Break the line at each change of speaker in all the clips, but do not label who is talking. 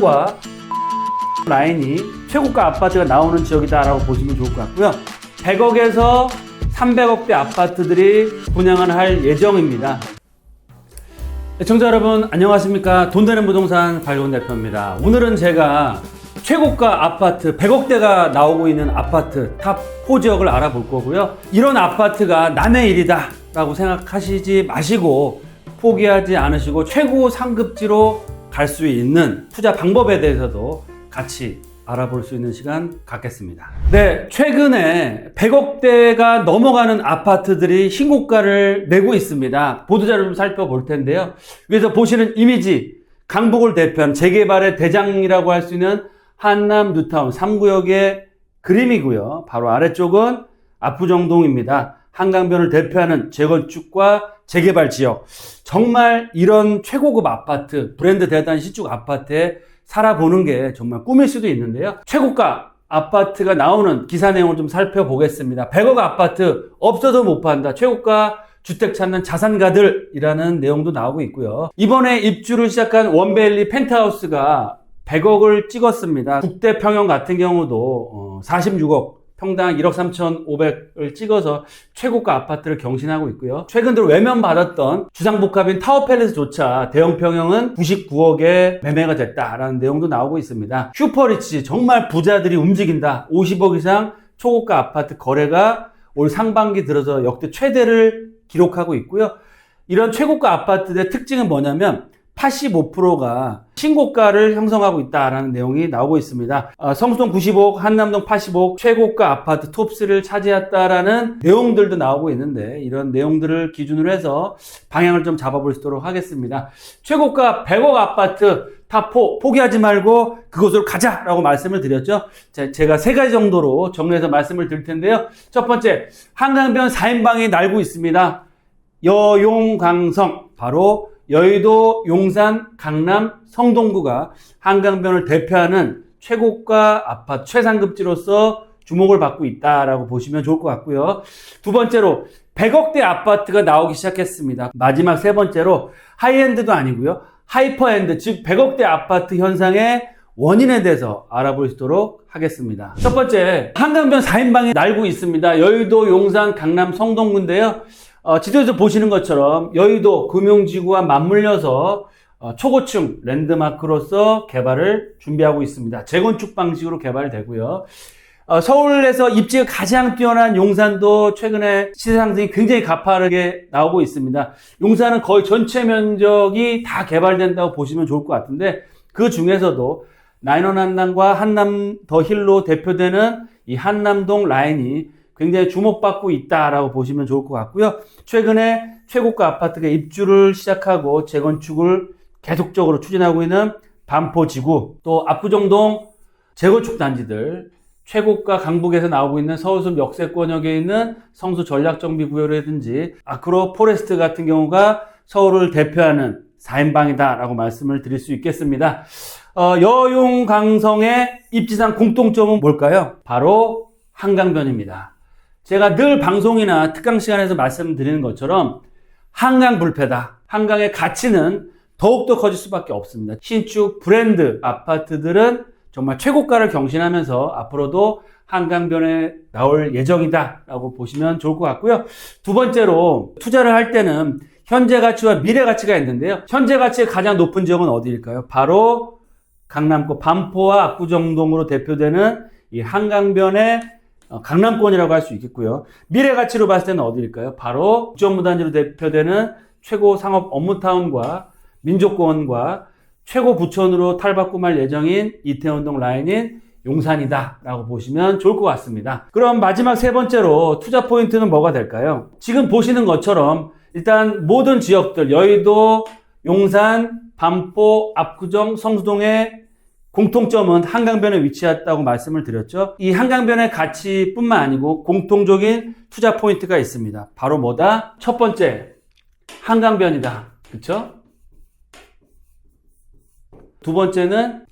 과 라인이 최고가 아파트가 나오는 지역이다라고 보시면 좋을 것 같고요. 100억에서 300억대 아파트들이 분양을 할 예정입니다. 청자 여러분 안녕하십니까 돈 되는 부동산 발견 대표입니다. 오늘은 제가 최고가 아파트 100억대가 나오고 있는 아파트 탑4 지역을 알아볼 거고요. 이런 아파트가 남의 일이다 라고 생각하시지 마시고 포기하지 않으시고 최고 상급지로 갈 수 있는 투자 방법에 대해서도 같이 알아볼 수 있는 시간 갖겠습니다. 네, 최근에 100억대가 넘어가는 아파트들이 신고가를 내고 있습니다. 보도자료 좀 살펴볼 텐데요. 위에서 보시는 이미지, 강북을 대표한 재개발의 대장이라고 할 수 있는 한남 뉴타운 3구역의 그림이고요. 바로 아래쪽은 압구정동입니다. 한강변을 대표하는 재건축과 재개발 지역. 정말 이런 최고급 아파트, 브랜드 대단 시축 아파트에 살아보는 게 정말 꿈일 수도 있는데요. 최고가 아파트가 나오는 기사 내용을 좀 살펴보겠습니다. 100억 아파트 없어도 못 판다. 최고가 주택 찾는 자산가들이라는 내용도 나오고 있고요. 이번에 입주를 시작한 원베일리 펜트하우스가 100억을 찍었습니다. 국대 평형 같은 경우도 46억 평당 1억 3,500을 찍어서 최고가 아파트를 경신하고 있고요. 최근 들어 외면 받았던 주상복합인 타워팰리스조차 대형 평형은 99억에 매매가 됐다라는 내용도 나오고 있습니다. 슈퍼리치 정말 부자들이 움직인다. 50억 이상 초고가 아파트 거래가 올 상반기 들어서 역대 최대를 기록하고 있고요. 이런 최고가 아파트의 특징은 뭐냐면 85%가 신고가를 형성하고 있다라는 내용이 나오고 있습니다. 어, 성수동 95억, 한남동 85억, 최고가 아파트 톱3를 차지했다라는 내용들도 나오고 있는데 이런 내용들을 기준으로 해서 방향을 좀 잡아볼 수 있도록 하겠습니다. 최고가 100억 아파트 탑4 포기하지 말고 그곳으로 가자라고 말씀을 드렸죠. 제가 세 가지 정도로 정리해서 말씀을 드릴 텐데요. 첫 번째, 한강변 4인방이 날고 있습니다. 여용강성, 바로 여의도, 용산, 강남, 성동구가 한강변을 대표하는 최고가 아파트 최상급지로서 주목을 받고 있다라고 보시면 좋을 것 같고요. 두 번째로 100억대 아파트가 나오기 시작했습니다. 마지막 세 번째로 하이엔드도 아니고요. 하이퍼엔드, 즉 100억대 아파트 현상의 원인에 대해서 알아볼 수 있도록 하겠습니다. 첫 번째, 한강변 4인방이 날고 있습니다. 여의도, 용산, 강남, 성동구인데요. 어, 지도에서 보시는 것처럼 여의도 금융지구와 맞물려서 어, 초고층 랜드마크로서 개발을 준비하고 있습니다. 재건축 방식으로 개발되고요. 어, 서울에서 입지가 가장 뛰어난 용산도 최근에 시세 상승이 굉장히 가파르게 나오고 있습니다. 용산은 거의 전체 면적이 다 개발된다고 보시면 좋을 것 같은데 그 중에서도 나인원 한남과 한남 더 힐로 대표되는 이 한남동 라인이 굉장히 주목받고 있다라고 보시면 좋을 것 같고요. 최근에 최고가 아파트가 입주를 시작하고 재건축을 계속적으로 추진하고 있는 반포지구, 또 압구정동 재건축 단지들, 최고가 강북에서 나오고 있는 서울숲 역세권역에 있는 성수 전략정비구역이라든지 아크로 포레스트 같은 경우가 서울을 대표하는 4인방이다라고 말씀을 드릴 수 있겠습니다. 어, 여용 강성의 입지상 공통점은 뭘까요? 바로 한강변입니다. 제가 늘 방송이나 특강 시간에서 말씀드리는 것처럼 한강 불패다. 한강의 가치는 더욱더 커질 수밖에 없습니다. 신축 브랜드 아파트들은 정말 최고가를 경신하면서 앞으로도 한강변에 나올 예정이다 라고 보시면 좋을 것 같고요. 두 번째로 투자를 할 때는 현재 가치와 미래 가치가 있는데요. 현재 가치가 가장 높은 지역은 어디일까요? 바로 강남구 반포와 압구정동으로 대표되는 이 한강변의 어, 강남권이라고 할 수 있겠고요. 미래 가치로 봤을 때는 어디일까요? 바로 국정무단지로 대표되는 최고 상업 업무타운과 민족공원과 최고 부천으로 탈바꿈할 예정인 이태원동 라인인 용산이다 라고 보시면 좋을 것 같습니다. 그럼 마지막 세 번째로 투자 포인트는 뭐가 될까요? 지금 보시는 것처럼 일단 모든 지역들 여의도, 용산, 반포, 압구정, 성수동의 공통점은 한강변에 위치했다고 말씀을 드렸죠. 이 한강변의 가치뿐만 아니고 공통적인 투자 포인트가 있습니다. 바로 뭐다? 첫 번째, 한강변이다. 그쵸? 두 번째는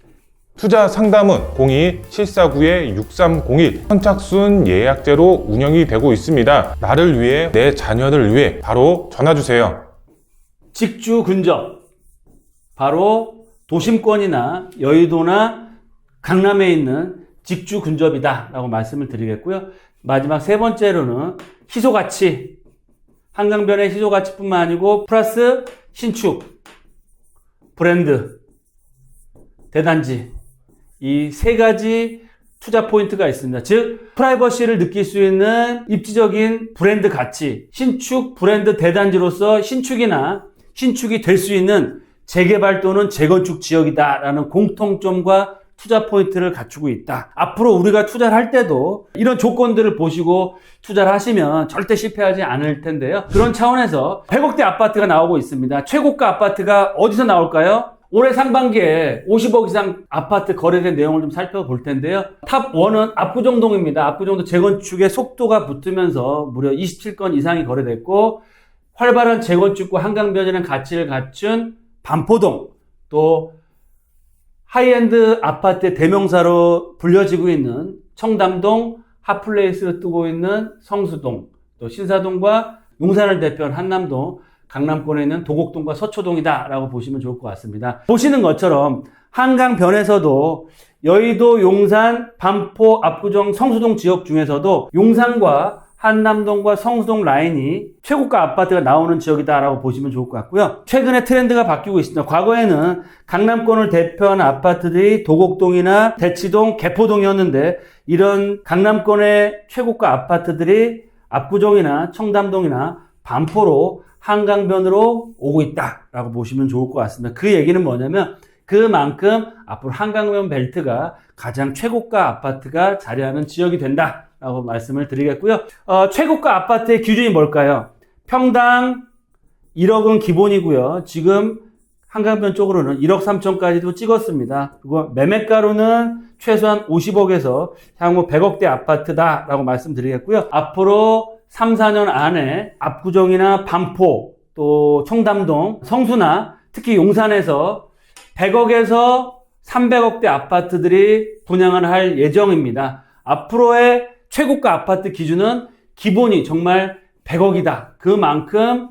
투자 상담은 02-749-6301 선착순 예약제로 운영이 되고 있습니다. 나를 위해 내 자녀를 위해 바로 전화 주세요.
직주 근접. 바로 도심권이나 여의도나 강남에 있는 직주 근접이다라고 말씀을 드리겠고요. 마지막 세 번째로는 희소 가치, 한강변의 희소 가치뿐만 아니고 플러스 신축, 브랜드, 대단지 이 세 가지 투자 포인트가 있습니다. 즉 프라이버시를 느낄 수 있는 입지적인 브랜드 가치, 신축 브랜드 대단지로서 신축이나 신축이 될 수 있는 재개발 또는 재건축 지역이다라는 공통점과 투자 포인트를 갖추고 있다. 앞으로 우리가 투자를 할 때도 이런 조건들을 보시고 투자를 하시면 절대 실패하지 않을 텐데요. 그런 차원에서 100억대 아파트가 나오고 있습니다. 최고가 아파트가 어디서 나올까요? 올해 상반기에 50억 이상 아파트 거래된 내용을 좀 살펴볼 텐데요. 탑 1은 압구정동입니다. 압구정동 재건축의 속도가 붙으면서 무려 27건 이상이 거래됐고 활발한 재건축과 한강변이라는 가치를 갖춘 반포동 또 하이엔드 아파트의 대명사로 불려지고 있는 청담동 핫플레이스를 뜨고 있는 성수동 또 신사동과 용산을 대표한 한남동 강남권에 있는 도곡동과 서초동이다라고 보시면 좋을 것 같습니다. 보시는 것처럼 한강변에서도 여의도, 용산, 반포, 압구정, 성수동 지역 중에서도 용산과 한남동과 성수동 라인이 최고가 아파트가 나오는 지역이다라고 보시면 좋을 것 같고요. 최근에 트렌드가 바뀌고 있습니다. 과거에는 강남권을 대표하는 아파트들이 도곡동이나 대치동, 개포동이었는데 이런 강남권의 최고가 아파트들이 압구정이나 청담동이나 반포로 한강변으로 오고 있다라고 보시면 좋을 것 같습니다. 그 얘기는 뭐냐면 그만큼 앞으로 한강변 벨트가 가장 최고가 아파트가 자리하는 지역이 된다 라고 말씀을 드리겠고요. 어, 최고가 아파트의 기준이 뭘까요? 평당 1억은 기본이고요. 지금 한강변 쪽으로는 1억 3천까지도 찍었습니다. 그리고 매매가로는 최소한 50억에서 향후 100억대 아파트다라고 말씀드리겠고요. 앞으로 3, 4년 안에 압구정이나 반포, 또 청담동, 성수나 특히 용산에서 100억에서 300억대 아파트들이 분양을 할 예정입니다. 앞으로의 최고가 아파트 기준은 기본이 정말 100억이다. 그만큼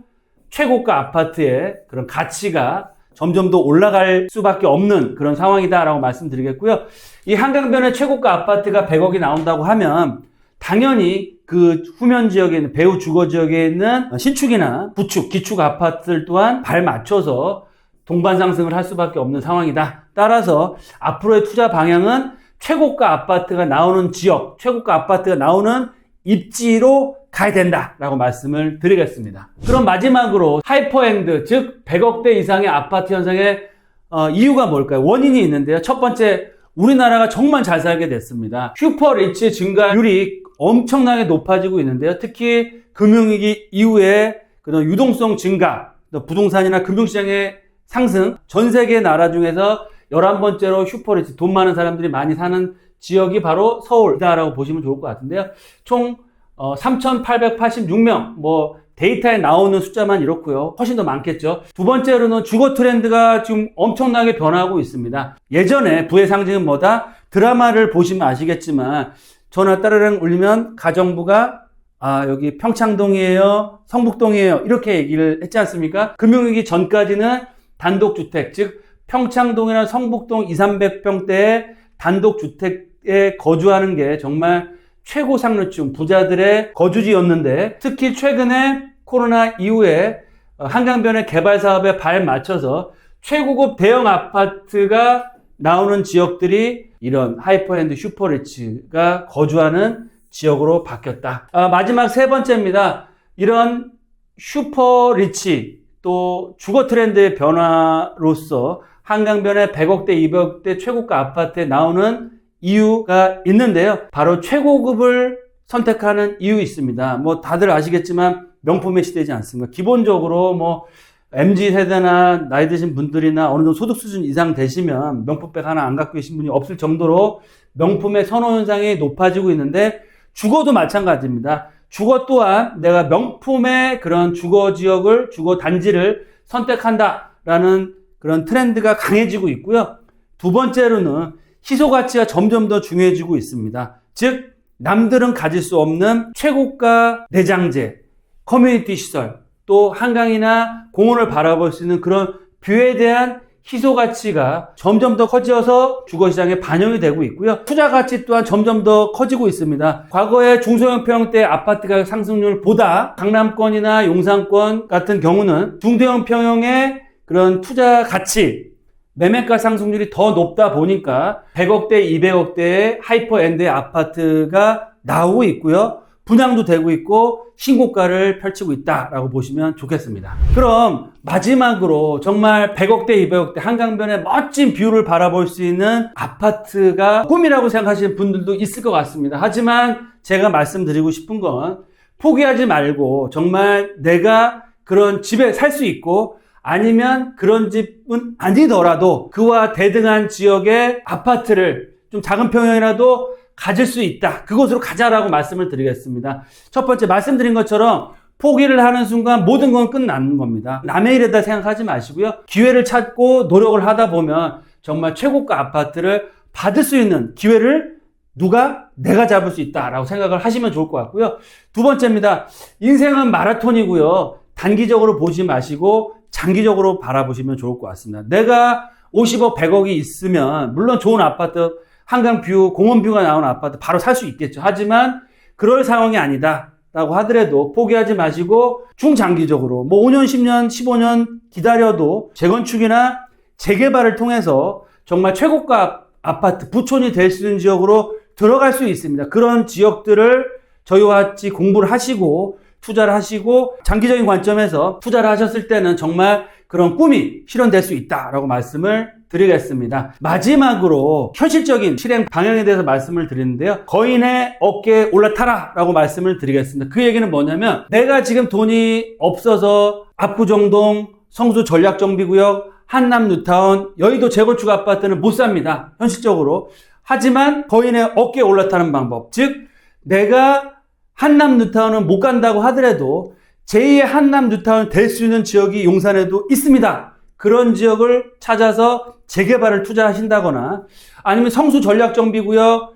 최고가 아파트의 그런 가치가 점점 더 올라갈 수밖에 없는 그런 상황이다라고 말씀드리겠고요. 이 한강변의 최고가 아파트가 100억이 나온다고 하면 당연히 그 후면 지역에 있는 배후 주거 지역에 있는 신축이나 구축, 기축 아파트들 또한 발 맞춰서 동반 상승을 할 수밖에 없는 상황이다. 따라서 앞으로의 투자 방향은 최고가 아파트가 나오는 지역, 최고가 아파트가 나오는 입지로 가야 된다라고 말씀을 드리겠습니다. 그럼 마지막으로 하이퍼엔드, 즉 100억대 이상의 아파트 현상의 어, 이유가 뭘까요? 원인이 있는데요. 첫 번째, 우리나라가 정말 잘 살게 됐습니다. 슈퍼 리치 증가율이 엄청나게 높아지고 있는데요. 특히 금융위기 이후에 그런 유동성 증가, 또 부동산이나 금융시장의 상승, 전 세계 나라 중에서 11번째로 슈퍼리치, 돈 많은 사람들이 많이 사는 지역이 바로 서울이다라고 보시면 좋을 것 같은데요. 총 어, 3,886명, 뭐 데이터에 나오는 숫자만 이렇고요. 훨씬 더 많겠죠. 두 번째로는 주거 트렌드가 지금 엄청나게 변하고 있습니다. 예전에 부의 상징은 뭐다? 드라마를 보시면 아시겠지만 전화 따르릉 울리면 가정부가 아 여기 평창동이에요, 성북동이에요 이렇게 얘기를 했지 않습니까? 금융위기 전까지는 단독주택 즉 평창동이나 성북동 2, 300평대의 단독주택에 거주하는 게 정말 최고 상류층 부자들의 거주지였는데 특히 최근에 코로나 이후에 어, 한강변의 개발 사업에 발 맞춰서 최고급 대형 아파트가 나오는 지역들이 이런 하이퍼엔드 슈퍼리치가 거주하는 지역으로 바뀌었다. 아, 마지막 세 번째입니다. 이런 슈퍼리치 또 주거 트렌드의 변화로서 한강변의 100억대, 200억대 최고가 아파트에 나오는 이유가 있는데요. 바로 최고급을 선택하는 이유 있습니다. 뭐 다들 아시겠지만 명품의 시대지 않습니까? 기본적으로 뭐 MZ 세대나 나이 드신 분들이나 어느 정도 소득 수준 이상 되시면 명품백 하나 안 갖고 계신 분이 없을 정도로 명품의 선호 현상이 높아지고 있는데 주거도 마찬가지입니다. 주거 또한 내가 명품의 그런 주거 지역을 주거 단지를 선택한다라는 그런 트렌드가 강해지고 있고요. 두 번째로는 희소 가치가 점점 더 중요해지고 있습니다. 즉 남들은 가질 수 없는 최고가 내장재, 커뮤니티 시설, 또 한강이나 공원을 바라볼 수 있는 그런 뷰에 대한 희소 가치가 점점 더 커져서 주거 시장에 반영이 되고 있고요. 투자 가치 또한 점점 더 커지고 있습니다. 과거에 중소형 평형대 아파트 가격 상승률보다 강남권이나 용산권 같은 경우는 중대형 평형의 그런 투자 가치 매매가 상승률이 더 높다 보니까 100억대, 200억대의 하이퍼 엔드의 아파트가 나오고 있고요. 분양도 되고 있고 신고가를 펼치고 있다라고 보시면 좋겠습니다. 그럼 마지막으로 정말 100억대, 200억대 한강변의 멋진 뷰를 바라볼 수 있는 아파트가 꿈이라고 생각하시는 분들도 있을 것 같습니다. 하지만 제가 말씀드리고 싶은 건 포기하지 말고 정말 내가 그런 집에 살 수 있고 아니면 그런 집은 아니더라도 그와 대등한 지역의 아파트를 좀 작은 평형이라도 가질 수 있다. 그곳으로 가자라고 말씀을 드리겠습니다. 첫 번째 말씀드린 것처럼 포기를 하는 순간 모든 건 끝나는 겁니다. 남의 일에다 생각하지 마시고요. 기회를 찾고 노력을 하다 보면 정말 최고가 아파트를 받을 수 있는 기회를 누가 내가 잡을 수 있다라고 생각을 하시면 좋을 것 같고요. 두 번째입니다. 인생은 마라톤이고요. 단기적으로 보지 마시고 장기적으로 바라보시면 좋을 것 같습니다. 내가 50억, 100억이 있으면 물론 좋은 아파트, 한강 뷰, 공원 뷰가 나오는 아파트 바로 살 수 있겠죠. 하지만 그럴 상황이 아니다. 라고 하더라도 포기하지 마시고 중장기적으로 뭐 5년, 10년, 15년 기다려도 재건축이나 재개발을 통해서 정말 최고가 아파트, 부촌이 될 수 있는 지역으로 들어갈 수 있습니다. 그런 지역들을 저희와 같이 공부를 하시고 투자를 하시고 장기적인 관점에서 투자를 하셨을 때는 정말 그런 꿈이 실현될 수 있다라고 말씀을 드리겠습니다. 마지막으로 현실적인 실행 방향에 대해서 말씀을 드리는데요. 거인의 어깨에 올라타라 라고 말씀을 드리겠습니다. 그 얘기는 뭐냐면 내가 지금 돈이 없어서 압구정동 성수 전략정비구역 한남 뉴타운 여의도 재건축 아파트는 못 삽니다. 현실적으로. 하지만 거인의 어깨에 올라타는 방법. 즉 내가 한남 뉴타운은 못 간다고 하더라도 제2의 한남 뉴타운 될 수 있는 지역이 용산에도 있습니다. 그런 지역을 찾아서 재개발을 투자하신다거나 아니면 성수 전략정비구역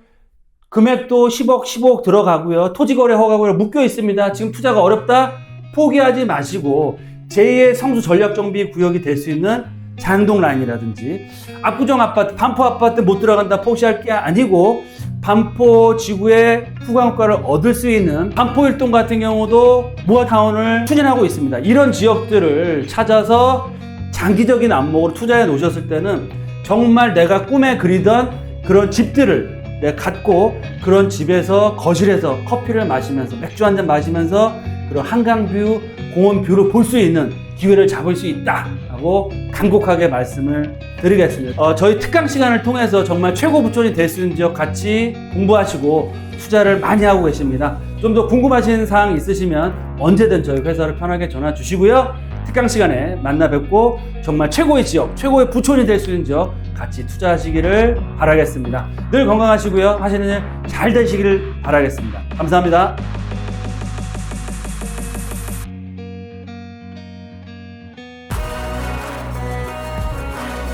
금액도 10억, 15억 들어가고요. 토지거래 허가구역 묶여 있습니다. 지금 투자가 어렵다? 포기하지 마시고 제2의 성수 전략정비 구역이 될 수 있는 장동 라인이라든지 압구정 아파트, 반포 아파트 못 들어간다 포기할 게 아니고 반포 지구의 후광효과를 얻을 수 있는 반포 일동 같은 경우도 모아타운을 추진하고 있습니다. 이런 지역들을 찾아서 장기적인 안목으로 투자해 놓으셨을 때는 정말 내가 꿈에 그리던 그런 집들을 내가 갖고 그런 집에서 거실에서 커피를 마시면서 맥주 한 잔 마시면서 그런 한강뷰, 공원뷰를 볼 수 있는 기회를 잡을 수 있다라고 간곡하게 말씀을 드리겠습니다. 어, 저희 특강 시간을 통해서 정말 최고 부촌이 될 수 있는 지역 같이 공부하시고 투자를 많이 하고 계십니다. 좀 더 궁금하신 사항 있으시면 언제든 저희 회사를 편하게 전화 주시고요. 특강 시간에 만나 뵙고 정말 최고의 지역, 최고의 부촌이 될 수 있는 지역 같이 투자하시기를 바라겠습니다. 늘 건강하시고요. 하시는 일 잘 되시기를 바라겠습니다. 감사합니다.